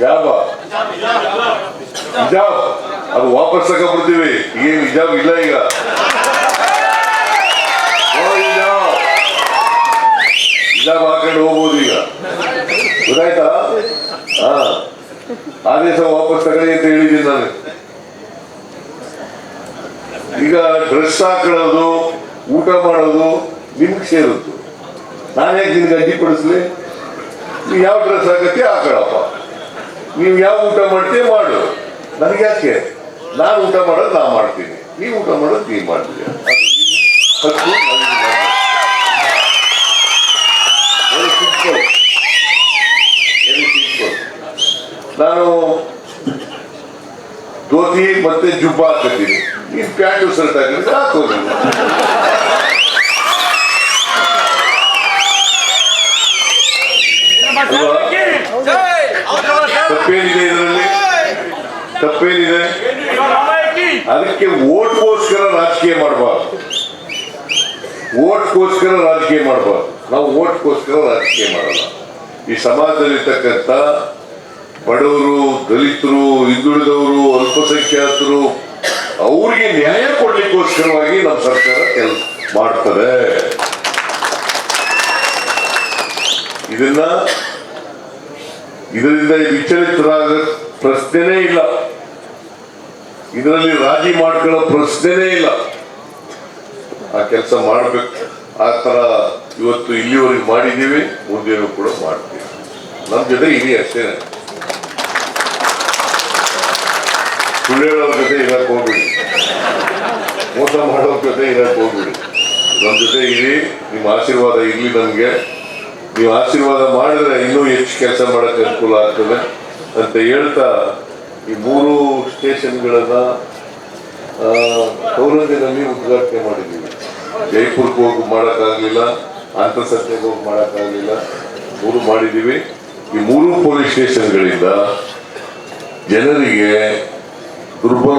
ಯಾವ ಹಿಜಾಬ್ ಅದು ವಾಪಸ್ ತಗೊಂಡ್ಬಿಡ್ತೀವಿ. ಈಗ ಹಿಜಾಬ್ ಇಲ್ಲ ಈಗ. ಹಿಜಾಬ್ ಹಾಕೊಂಡು ಹೋಗ್ಬೋದು ಈಗ. ಗೊತ್ತಾಯ್ತಾ? ಹಾ. ಆದೇಶ ವಾಪಸ್ ತಗೊಳ್ಳಿ ಅಂತ ಹೇಳಿದ್ದೀನಿ ನಾನು. ಈಗ ಡ್ರೆಸ್ ಹಾಕೊಳ್ಳೋದು, ಊಟ ಮಾಡೋದು ನಿಮ್ಗೆ ಸೇರುತ್ತು. ನಾನು ಹೇಗೆ ನಿನ್ಗೆ ಅಡ್ಡಿಪಡಿಸ್ಲಿ? ನೀವು ಯಾವ ಡ್ರೆಸ್ ಹಾಕತ್ತಿ ಹಾಕೊಳ್ಳಪ್ಪ ನೀವು ಯಾವ ಊಟ ಮಾಡ್ತೀಯ ಮಾಡು. ನನಗೆ ಯಾಕೆ? ನಾನು ಊಟ ಮಾಡೋದು ನಾ ಮಾಡ್ತೀನಿ. ನೀವು ಊಟ ಮಾಡೋದು ನೀವು ಮಾಡ್ತೀಯ. ನಾನು ಧೋತಿ ಮತ್ತೆ ಜುಬ್ಬಾ ಹಾಕತ್ತೀನಿ. ನೀನ್ ಪ್ಯಾಂಟು ಶರ್ಟ್ ಹಾಕಿದ್ರೆ ಹಾಕೋದು ತಪ್ಪೇನಿದೆ ಇದರಲ್ಲಿ? ತಪ್ಪೇನಿದೆ? ಅದಕ್ಕೆ ಓಟ್ಗೋಸ್ಕರ ರಾಜಕೀಯ ಮಾಡಬಾರ್ದು. ಓಟ್ಗೋಸ್ಕರ ರಾಜಕೀಯ ಮಾಡಬಾರ್ದು. ನಾವು ಓಟ್ಗೋಸ್ಕರ ರಾಜಕೀಯ ಮಾಡಲ್ಲ. ಈ ಸಮಾಜದಲ್ಲಿರ್ತಕ್ಕಂಥ ಬಡವರು, ದಲಿತರು, ಹಿಂದುಳಿದವರು, ಅಲ್ಪಸಂಖ್ಯಾತರು, ಅವ್ರಿಗೆ ನ್ಯಾಯ ಕೊಡ್ಲಿಕ್ಕೋಸ್ಕರವಾಗಿ ನಮ್ಮ ಸರ್ಕಾರ ಕೆಲಸ ಮಾಡ್ತದೆ. ಇದನ್ನ ಇದರಿಂದ ವಿಚಲಿತರಾಗ ಪ್ರಶ್ನೆನೇ ಇಲ್ಲ. ಇದರಲ್ಲಿ ರಾಜಿ ಮಾಡ್ಕೊಳ್ಳೋ ಪ್ರಶ್ನೆನೇ ಇಲ್ಲ. ಆ ಕೆಲಸ ಮಾಡಬೇಕು. ಆ ತರ ಇವತ್ತು ಇಲ್ಲಿವರೆಗೆ ಮಾಡಿದ್ದೀವಿ. ಮುಂದೇನು ಕೂಡ ಮಾಡ್ತೀವಿ. ನಮ್ಮ ಜೊತೆ ಇರಿ ಅಷ್ಟೇನೆ ಸುಳ್ಳೇಳೋ ಜೊತೆ ಇರಕ್ಕೆ ಹೋಗ್ಬಿಡಿ. ಮೋಸ ಮಾಡೋ ಜೊತೆ ಇರಕ್ ಹೋಗ್ಬಿಡಿ. ನಮ್ಮ ಜೊತೆ ಇರಿ. ನಿಮ್ಮ ಆಶೀರ್ವಾದ ಇರ್ಲಿ ನಮ್ಗೆ. ನೀವು ಆಶೀರ್ವಾದ ಮಾಡಿದ್ರೆ ಇನ್ನೂ ಹೆಚ್ಚು ಕೆಲಸ ಮಾಡಕ್ಕೆ ಅನುಕೂಲ ಆಗ್ತದೆ ಅಂತ ಹೇಳ್ತಾ ಈ ಮೂರು ಸ್ಟೇಷನ್ಗಳನ್ನ ಸೌಲಭ್ಯದಲ್ಲಿ ಉದ್ಘಾಟನೆ ಮಾಡಿದ್ದೀವಿ. ಜೈಪುರ್ಗೆ ಹೋಗಿ ಮಾಡೋಕ್ಕಾಗಲಿಲ್ಲ ಅಂತರ್ಸತ್ತೆಗೆ ಹೋಗಿ ಮಾಡೋಕ್ಕಾಗಲಿಲ್ಲ, ಮೂರು ಮಾಡಿದ್ದೀವಿ. ಈ ಮೂರು ಪೊಲೀಸ್ ಸ್ಟೇಷನ್ಗಳಿಂದ ಜನರಿಗೆ ದುರ್ಬಲ